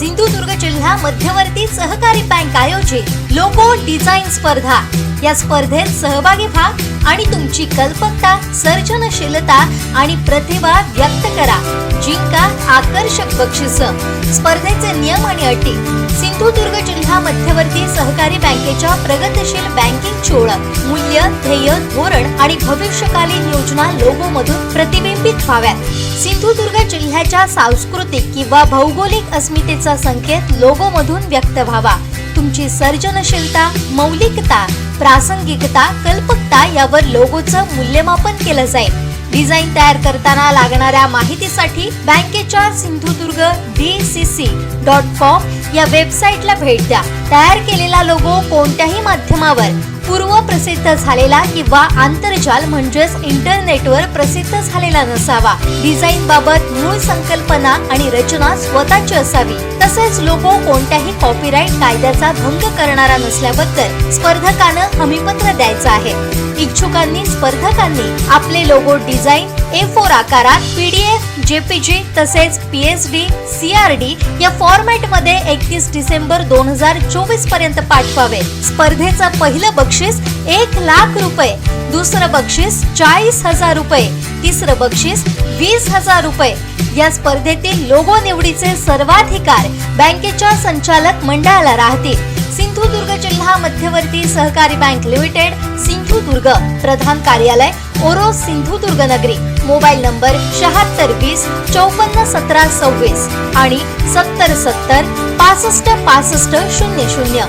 सिंधुदुर्ग जिल्हा मध्यवर्ती सहकारी बँक आयोजित लोगो डिझाईन स्पर्धा. या स्पर्धेत सहभागी व्हा आणि तुमची कल्पकता सर्जनशीलता आणि प्रतिभा व्यक्त करा. जिंका आकर्षक बक्षिस. स्पर्धेचे नियम आणि अटी. सिंधुदुर्ग जिल्हा मध्यवर्ती सहकारी बँकेच्या प्रगतशील बँकिंगची ओळख मूल्य ध्येय धोरण आणि भविष्यकालीन योजना लोगो मधून प्रतिबिंबित व्हाव्यात. सिंधुदुर्ग जिल्ह्याच्या सांस्कृतिक किंवा भौगोलिक अस्मितेचा संकेत लोगो मधून व्यक्त व्हावा. तुमची सर्जनशीलता मौलिकता प्रासंगिकता कल्पकता यावर लोगोचं मूल्यमापन केलं जाईल. डिझाईन तयार करताना लागणाऱ्या माहितीसाठी बँकेच्या Sindhudurg D C C dot com या वेबसाईटला भेट द्या. तयार केलेला लोगो कोणत्याही माध्यमावर. पूर्व प्रसिद्ध झालेला किंवा आंतरजाल म्हणजेच इंटरनेटवर प्रसिद्ध झालेला नसावा. डिझाईन बाबत मूळ संकल्पना आणि रचना स्वतःची असावी. तसेच लोगो कोणत्याही कॉपीराईट कायद्याचा भंग करणारा नसल्याबद्दल स्पर्धकानं हमीपत्र द्यायचं आहे. इच्छुकांनी स्पर्धकांनी आपले लोगो डिझाईन ए फोर आकारात पीडीएफ जेपीजी तसेच पीएचडी सीआरडी या फॉर्मॅटमध्ये एकतीस डिसेंबर दोन हजार चोवीसपर्यंत पाठवावे. स्पर्धेचं पहिलं बक्षीस एक लाख रुपये दुसरं बक्षीस चाळीस हजार रुपये तिसरं बक्षीस वीस हजार रुपये. या स्पर्धेतील लोगो निवडीचे सर्वाधिकार बँकेच्या संचालक मंडळाला राहतील. सिंधुदुर्ग जिल्हा मध्यवर्ती सहकारी बँक लिमिटेड सिंधुदुर्ग प्रधान कार्यालय ओरो सिंधुदुर्ग नगरी. मोबाईल नंबर शहात्तर वीस चौपन्न सतरा सव्वीस आणि सत्तर सत्तर पासष्ट पासष्ट शून्य शून्य.